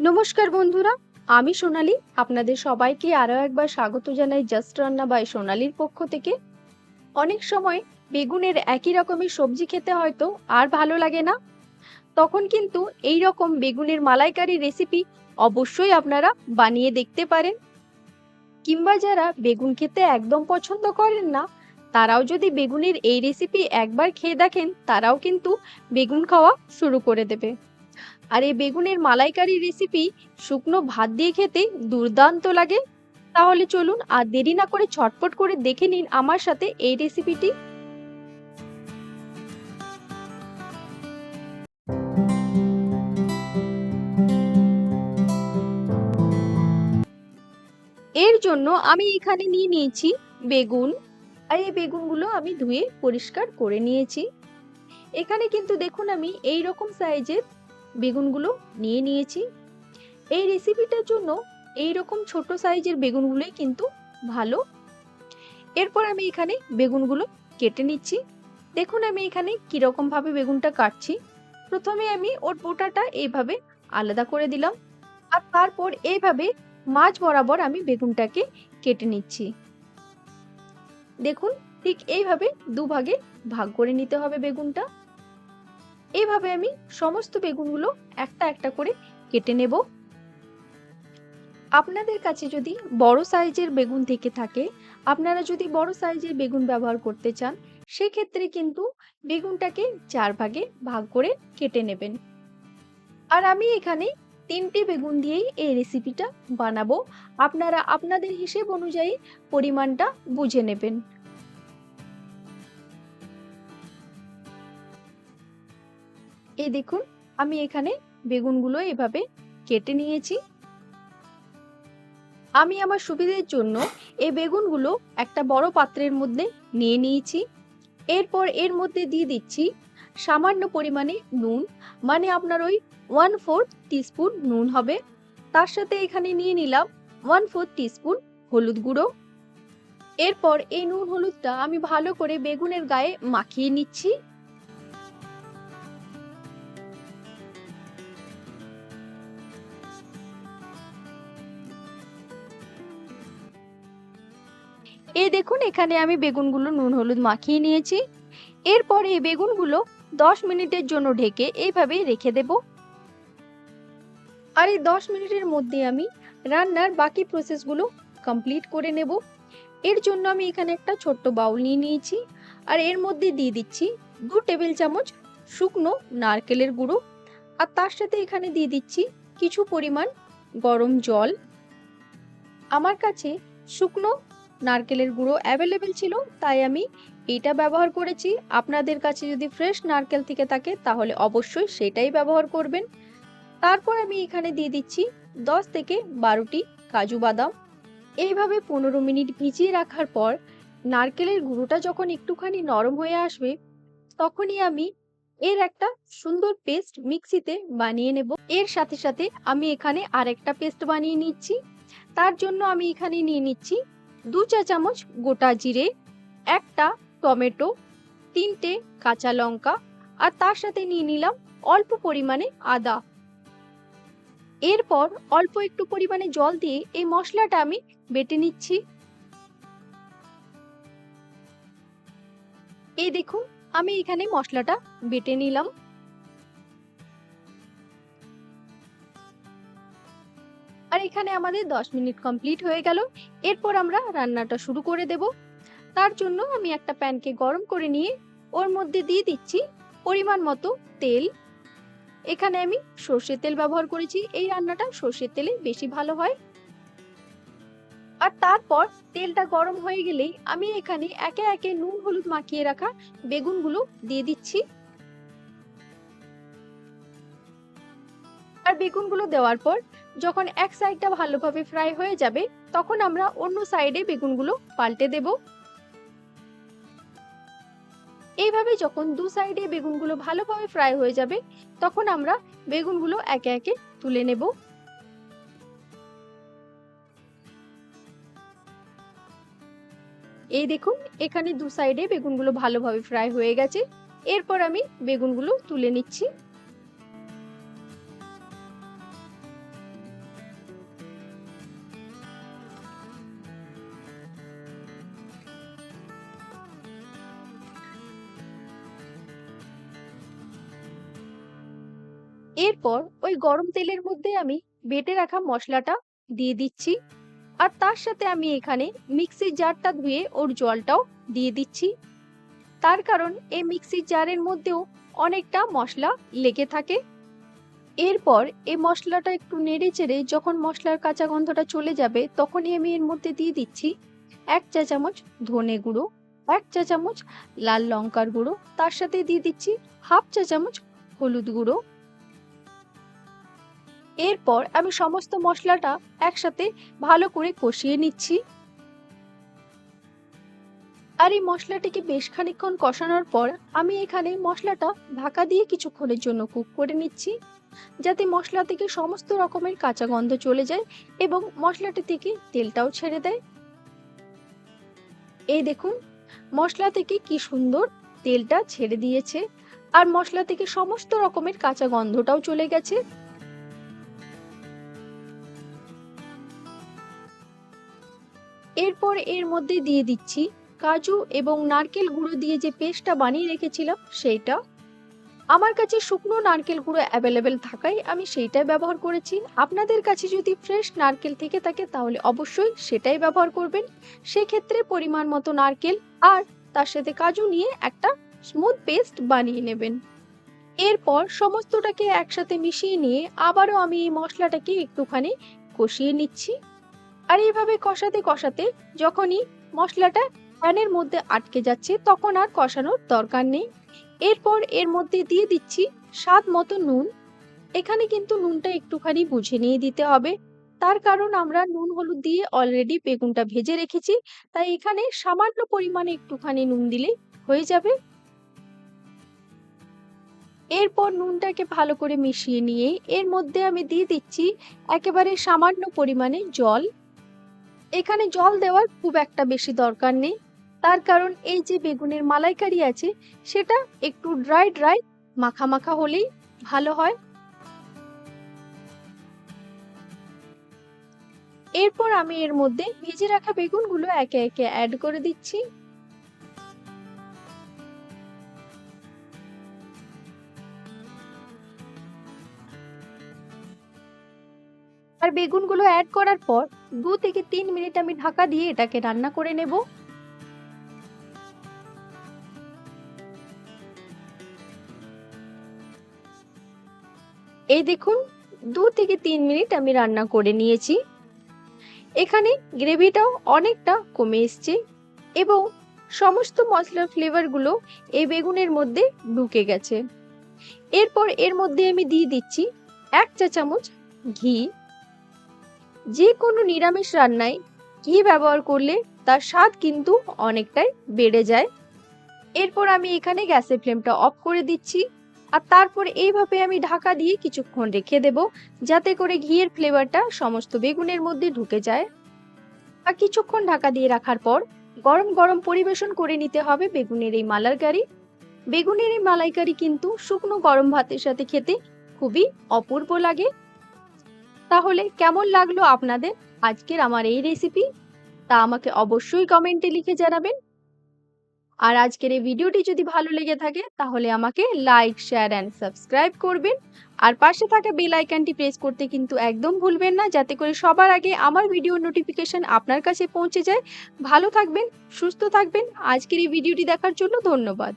নমস্কার বন্ধুরা, আমি সোনালি। আপনাদের সবাইকে আরও একবার স্বাগত জানাই জাস্ট রান্না বাই সোনালির পক্ষ থেকে। অনেক সময় বেগুনের একই রকমের সবজি খেতে হয়তো আর ভালো লাগে না। তখন কিন্তু এই রকম বেগুনের মালাইকারি রেসিপি অবশ্যই আপনারা বানিয়ে দেখতে পারেন। কিংবা যারা বেগুন খেতে একদম পছন্দ করেন না, তারাও যদি বেগুনের এই রেসিপি একবার খেয়ে দেখেন, তারাও কিন্তু বেগুন খাওয়া শুরু করে দেবে। আর এই বেগুনের মালাইকারি রেসিপি শুকনো ভাত দিয়ে খেতে দুর্দান্ত লাগে। তাহলে চলুন আর দেরি না করে ছটপট করে দেখে নিন আমার সাথে এই রেসিপিটি এর জন্য আমি এখানে নিয়ে নিয়েছি বেগুন। আর এই বেগুনগুলো আমি ধুয়ে পরিষ্কার করে নিয়েছি। এখানে কিন্তু দেখুন আমি এই রকম সাইজের বেগুনগুলো নিয়ে নিয়েছি। এই রেসিপিটার জন্য এই রকম ছোট সাইজের বেগুনগুলোই কিন্তু ভালো। এরপর আমি এখানে বেগুনগুলো কেটে নিচ্ছি। দেখুন আমি এখানে কীরকম ভাবে বেগুনটা কাটছি। প্রথমে আমি ওর বোটাটা এইভাবে আলাদা করে দিলাম। আর তারপর এইভাবে মাছ বরাবর আমি বেগুনটাকে কেটে নিচ্ছি। দেখুন ঠিক এইভাবে দুভাগে ভাগ করে নিতে হবে বেগুনটা। এইভাবে আমি সমস্ত বেগুনগুলো একটা একটা করে কেটে নেব। আপনাদের কাছে যদি বড় সাইজের বেগুন থেকে থাকে, আপনারা যদি বড় সাইজের বেগুন ব্যবহার করতে চান, সেক্ষেত্রে কিন্তু বেগুনটাকে চার ভাগে ভাগ করে কেটে নেবেন। আর আমি এখানে তিনটি বেগুন দিয়েই এই রেসিপিটা বানাবো। আপনারা আপনাদের হিসেব অনুযায়ী পরিমাণটা বুঝে নেবেন। এই দেখুন, আমি এখানে বেগুনগুলো এভাবে কেটে নিয়েছি। আমি আমার সুবিধের জন্য এই বেগুনগুলো একটা বড় পাত্রের মধ্যে নিয়ে নিয়েছি। এরপর এর মধ্যে দিয়ে দিচ্ছি সামান্য পরিমাণে নুন মানে আপনার ওই ওয়ান ফোর্থ টিস্পুন নুন হবে। তার সাথে এখানে নিয়ে নিলাম ওয়ান ফোর্থ টিস্পুন হলুদ গুঁড়ো। এরপর এই নুন হলুদটা আমি ভালো করে বেগুনের গায়ে মাখিয়ে নিচ্ছি। এই দেখুন, এখানে আমি বেগুনগুলো নুন, হলুদ মাখিয়ে নিয়েছি। এরপর এই বেগুনগুলো দশ মিনিটের জন্য ঢেকে এইভাবেই রেখে দেব। আর এই দশ মিনিটের মধ্যে আমি রান্নার বাকি প্রসেসগুলো কমপ্লিট করে নেব। এর জন্য আমি এখানে একটা ছোট্ট বাউল নিয়ে নিয়েছি। আর এর মধ্যে দিয়ে দিচ্ছি দু টেবিল চামচ শুকনো নারকেলের গুঁড়ো। আর তার সাথে এখানে দিয়ে দিচ্ছি কিছু পরিমাণ গরম জল। আমার কাছে শুকনো নারকেলের গুঁড়ো অ্যাভেলেবেল ছিল, তাই আমি এটা ব্যবহার করেছি। আপনাদের কাছে যদি ফ্রেশ নারকেল থেকে থাকে, তাহলে অবশ্যই সেটাই ব্যবহার করবেন। তারপর আমি এখানে দিয়ে দিচ্ছি দশ থেকে বারোটি কাজু বাদাম। এইভাবে পনেরো মিনিট ভিজিয়ে রাখার পর নারকেলের গুঁড়োটা যখন একটুখানি নরম হয়ে আসবে, তখনই আমি এর একটা সুন্দর পেস্ট মিক্সিতে বানিয়ে নেব। এর সাথে সাথে আমি এখানে আরেকটা পেস্ট বানিয়ে নিচ্ছি। তার জন্য আমি এখানে নিয়ে নিচ্ছি দু চা চামচ গোটা জিরে, একটা টমেটো, তিনটে কাঁচা লঙ্কা আর তার সাথে নিয়ে নিলাম অল্প পরিমাণে আদা। এরপর অল্প একটু পরিমাণে জল দিয়ে এই মশলাটা আমি বেটে নিচ্ছি। এই দেখুন, আমি এখানে মশলাটা বেটে নিলাম। আর এখানে আমাদের দশ মিনিট কমপ্লিট হয়ে গেল। এরপর আমরা রান্নাটা শুরু করে দেব। তার জন্য আমি একটা প্যানকে গরম করে নিয়ে ওর মধ্যে দিয়ে দিচ্ছি পরিমাণ মতো তেল। এখানে আমি সর্ষের তেল ব্যবহার করেছি। এই রান্নাটা সর্ষের তেলে বেশি ভালো হয়। আর তারপর তেলটা গরম হয়ে গেলেই আমি এখানে একে একে নুন, হলুদ মাখিয়ে রাখা বেগুনগুলো দিয়ে দিচ্ছি। আর বেগুনগুলো দেওয়ার পর যখন এক সাইডটা ভালোভাবে ফ্রাই হয়ে যাবে, তখন আমরা অন্য সাইডে বেগুনগুলো পাল্টে দেব। এইভাবে যখন দু সাইডে বেগুনগুলো ভালোভাবে ফ্রাই হয়ে যাবে, তখন আমরা বেগুনগুলো একে একে তুলে নেব। এই দেখুন, এখানে দু সাইডে বেগুনগুলো ভালোভাবে ফ্রাই হয়ে গেছে। এরপর আমি বেগুনগুলো তুলে নিচ্ছি। এরপর ওই গরম তেলের মধ্যে আমি বেটে রাখা মশলাটা দিয়ে দিচ্ছি। আর তার সাথে আমি এখানে মিক্সির জারটা ধুয়ে ওর জলটাও দিয়ে দিচ্ছি। তার কারণ এই মিক্সির জারের মধ্যেও অনেকটা মশলা লেগে থাকে। এরপর এই মশলাটা একটু নেড়ে চেড়ে যখন মশলার কাঁচা গন্ধটা চলে যাবে তখনই আমি এর মধ্যে দিয়ে দিচ্ছি এক চা চামচ ধনে গুঁড়ো, এক চা চামচ লাল লঙ্কার গুঁড়ো, তার সাথে দিয়ে দিচ্ছি হাফ চা চামচ হলুদ গুঁড়ো এরপর আমি সমস্ত মশলাটা একসাথে ভালো করে কষিয়ে নিচ্ছি। আর এই মশলাটিকে বেশ খানিকক্ষণ কষানোর পর আমি এখানে মশলাটা ঢাকা দিয়ে কিছুক্ষণের জন্য কুক করে নিচ্ছি, যাতে মশলা থেকে সমস্ত রকমের কাঁচা গন্ধ চলে যায় এবং মশলাটি থেকে তেলটাও ছেড়ে দেয়। এই দেখুন, মশলা থেকে কি সুন্দর তেলটা ছেড়ে দিয়েছে, আর মশলা থেকে সমস্ত রকমের কাঁচা গন্ধটাও চলে গেছে। এরপর এর মধ্যে দিয়ে দিচ্ছি কাজু এবং নারকেল গুঁড়ো দিয়ে যে পেস্টটা বানিয়ে রেখেছিলাম, সেইটা। আমার কাছে শুকনো নারকেল গুঁড়ো অ্যাভেলেবেল থাকায় আমি সেইটাই ব্যবহার করেছি। আপনাদের কাছে যদি ফ্রেশ নারকেল থেকে থাকে, তাহলে অবশ্যই সেটাই ব্যবহার করবেন। সেক্ষেত্রে পরিমাণ মতো নারকেল আর তার সাথে কাজু নিয়ে একটা স্মুথ পেস্ট বানিয়ে নেবেন। এরপর সমস্তটাকে একসাথে মিশিয়ে নিয়ে আবারও আমি এই মশলাটাকে একটুখানি কষিয়ে নিচ্ছি। আর এইভাবে কষাতে কষাতে যখনই মশলাটা প্যানের মধ্যে আটকে যাচ্ছে, তখন আর কষানোর দরকার নেই। এরপর এর মধ্যে দিয়ে দিচ্ছি স্বাদ মতো নুন। এখানে কিন্তু নুনটা একটুখানি বুঝে নিয়ে দিতে হবে। তার কারণ আমরা নুন হলুদ দিয়ে অলরেডি বেগুনটা ভেজে রেখেছি, তাই এখানে সামান্য পরিমাণে একটুখানি নুন দিলে হয়ে যাবে। এরপর নুনটাকে ভালো করে মিশিয়ে নিয়ে এর মধ্যে আমি দিয়ে দিচ্ছি একেবারে সামান্য পরিমাণে জল। এখানে জল দেওয়ার খুব একটা বেশি দরকার নেই। তার কারণ এই যে বেগুনের মালাইকারি আছে, সেটা একটু ড্রাই ড্রাই মাখা মাখা হলেই ভালো হয়। এরপর আমি এর মধ্যে ভেজে রাখা বেগুনগুলো একে একে অ্যাড করে দিচ্ছি। আর বেগুনগুলো অ্যাড করার পর দু থেকে তিন মিনিট আমি ঢাকা দিয়ে এটাকে রান্না করে নেব। এই দেখুন, দু থেকে তিন মিনিট আমি রান্না করে নিয়েছি। এখানে গ্রেভিটাও অনেকটা কমে এসছে এবং সমস্ত মশলার ফ্লেভারগুলো এই বেগুনের মধ্যে ঢুকে গেছে। এরপর এর মধ্যে আমি দিয়ে দিচ্ছি এক চা চামচ ঘি। যে কোনো নিরামিষ রান্নায় ঘি ব্যবহার করলে তার স্বাদ কিন্তু অনেকটাই বেড়ে যায়। এরপর আমি এখানে গ্যাসের ফ্লেমটা অফ করে দিচ্ছি আর তারপর এইভাবে আমি ঢাকা দিয়ে কিছুক্ষণ রেখে দেব যাতে করে ঘিয়ের ফ্লেভারটা সমস্ত বেগুনের মধ্যে ঢুকে যায়। আর কিছুক্ষণ ঢাকা দিয়ে রাখার পর গরম গরম পরিবেশন করে নিতে হবে বেগুনের এই মালাইকারি। বেগুনের এই মালাইকারি কিন্তু শুকনো গরম ভাতের সাথে খেতে খুবই অপূর্ব লাগে। তাহলে কেমন লাগল আপনাদের আজকের আমার এই রেসিপি তা আমাকে অবশ্যই কমেন্টে লিখে জানাবেন। আর আজকের এই ভিডিওটি যদি ভালো লেগে থাকে, তাহলে আমাকে লাইক শেয়ার অ্যান্ড সাবস্ক্রাইব করবেন। আর পাশে থাকা বেল আইকনটি প্রেস করতে কিন্তু একদম ভুলবেন না, যাতে করে সবার আগে আমার ভিডিও নোটিফিকেশন আপনার কাছে পৌঁছে যায়। ভালো থাকবেন, সুস্থ থাকবেন। আজকের এই ভিডিওটি দেখার জন্য ধন্যবাদ।